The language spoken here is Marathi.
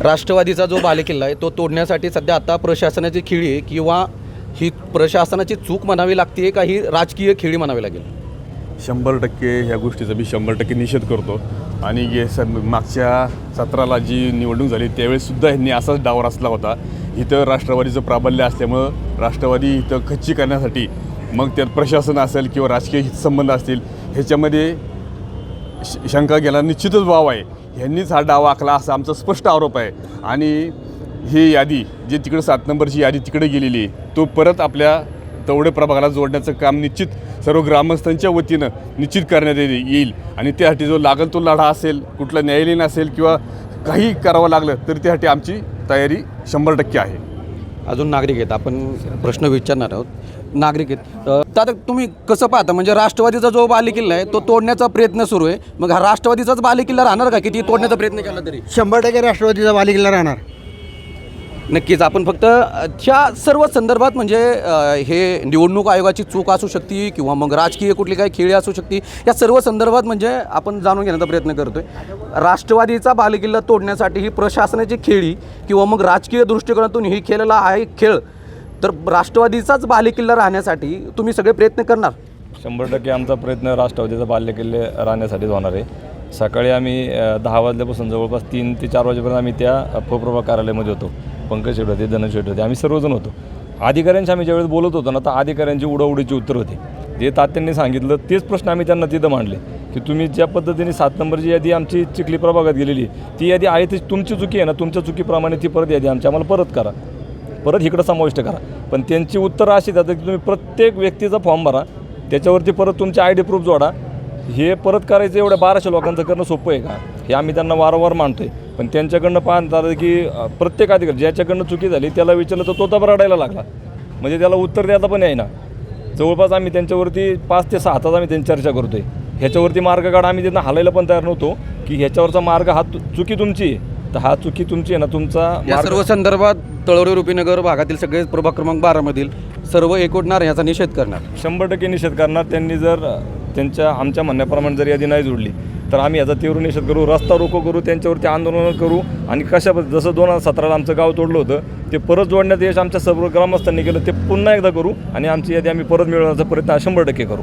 राष्ट्रवादीचा जो बालेकिल्ला आहे तो तोडण्यासाठी सध्या आता प्रशासनाची खेळी आहे किंवा ही प्रशासनाची चूक म्हणावी लागते का ही राजकीय खेळी म्हणावी लागेल? शंभर टक्के ह्या गोष्टीचा मी शंभर टक्के निषेध करतो. आणि हे स मागच्या सत्राला जी निवडणूक झाली त्यावेळेससुद्धा ह्यांनी असाच डाव रचला होता. इथं राष्ट्रवादीचं प्राबल्य असल्यामुळं राष्ट्रवादी इथं खच्ची करण्यासाठी मग त्यात प्रशासन असेल किंवा राजकीय हितसंबंध असतील ह्याच्यामध्ये श- शंका गेला निश्चितच वाव आहे. ह्यांनीच हा डाव आखला असा आमचा स्पष्ट आरोप आहे. आणि ही यादी जे तिकडे सात नंबरची यादी तिकडे गेलेली आहे तो परत आपल्या तेवढे प्रभागाला जोडण्याचं काम निश्चित सर्व ग्रामस्थांच्या वतीनं निश्चित करण्यात येईल. आणि त्यासाठी जो लागेल तो लढा असेल कुठलं न्यायालयीन असेल किंवा काही करावं लागलं तर त्यासाठी आमची तयारी शंभर टक्के आहे. अजून नागरिक आहेत. आपण प्रश्न विचारणार आहोत. नागरिक आहेत. तर आता तुम्ही कसं पाहता? म्हणजे राष्ट्रवादीचा जो बालेकिल्ला आहे तो तोडण्याचा प्रयत्न सुरू आहे. मग हा राष्ट्रवादीचाच बालेकिल्ला राहणार का? किती तोडण्याचा प्रयत्न केला तरी? शंभर टक्के राष्ट्रवादीचा बालेकिल्ला राहणार. नक्कीच. आपण फक्त अ, ह्या सर्व संदर्भात म्हणजे हे निवडणूक आयोगाची चूक असू शकते किंवा मग राजकीय कुठली काही खेळी असू शकते या सर्व संदर्भात म्हणजे आपण जाणून घेण्याचा प्रयत्न करतोय. राष्ट्रवादीचा बालेकिल्ला तोडण्यासाठी ही प्रशासनाची खेळी किंवा मग राजकीय दृष्टिकोनातून ही खेळला आहे खेळ तर राष्ट्रवादीचाच बालेकिल्ला राहण्यासाठी तुम्ही सगळे प्रयत्न करणार? शंभर टक्के आमचा प्रयत्न राष्ट्रवादीचा बालेकिल्ले राहण्यासाठीच होणार आहे. सकाळी आम्ही दहा वाजल्यापासून जवळपास तीन ते चार वाजेपर्यंत आम्ही त्या अ, उपप्रभाग कार्यालयामध्ये होतो. पंकज शेट होते धनंज शेट होते आम्ही सर्वजण होतो. अधिकाऱ्यांशी आम्ही ज्यावेळेस बोलत होतो ना तर अधिकाऱ्यांची उडवडीची उत्तर होते. जे तात्यांनी सांगितलं तेच प्रश्न आम्ही त्यांना तिथं मांडले की तुम्ही ज्या पद्धतीने सात नंबरची यादी आमची चिखली प्रभागात गेलेली ती यादी आहे ती तुमची चुकी आहे ना तुमच्या चुकीप्रमाणे ती परत यादी आमची आम्हाला परत करा. परत इकडं समाविष्ट करा. पण त्यांची उत्तरं अशी देतात की तुम्ही प्रत्येक व्यक्तीचा फॉर्म भरा त्याच्यावरती परत तुमचे आय डी प्रूफ जोडा. हे परत करायचं एवढ्या बाराशे लोकांचं करणं सोपं आहे का? हे आम्ही त्यांना वारंवार मानतोय पण त्यांच्याकडनं पाहतात की अ, प्रत्येक अधिकारी ज्याच्याकडनं चुकी झाली त्याला विचारलं तर तो तर रडायला लागला. म्हणजे त्याला उत्तर द्यायला पण आहे ना जवळपास आम्ही त्यांच्यावरती पाच ते सहा तास आम्ही त्यांची चर्चा करतोय. ह्याच्यावरती मार्ग काढा आम्ही त्यांना हलायला पण तयार नव्हतो की ह्याच्यावरचा मार्ग हा चुकी तुमची आहे. तर हा चुकी तुमची आहे ना तुमचा सर्व संदर्भात तळवडे रुपीनगर भागातील सगळे प्रभाग क्रमांक बारामधील सर्व एकवटणार याचा निषेध करणार. शंभर टक्के निषेध करणार. त्यांनी जर त्यांच्या आमच्या म्हणण्याप्रमाणे जर यादी नाही जोडली तर आम्ही याचा तीव्र निषेध करू रस्ता रोको करू त्यांच्यावरती आंदोलन करू आणि कशा जसं दोन हजार सतराला आमचं गाव तोडलं होतं ते परत जोडण्यात यश आमच्या सर्व ग्रामस्थांनी केलं ते पुन्हा एकदा करू आणि आमची यादी आम्ही परत मिळवण्याचा प्रयत्न शंभर टक्के करू.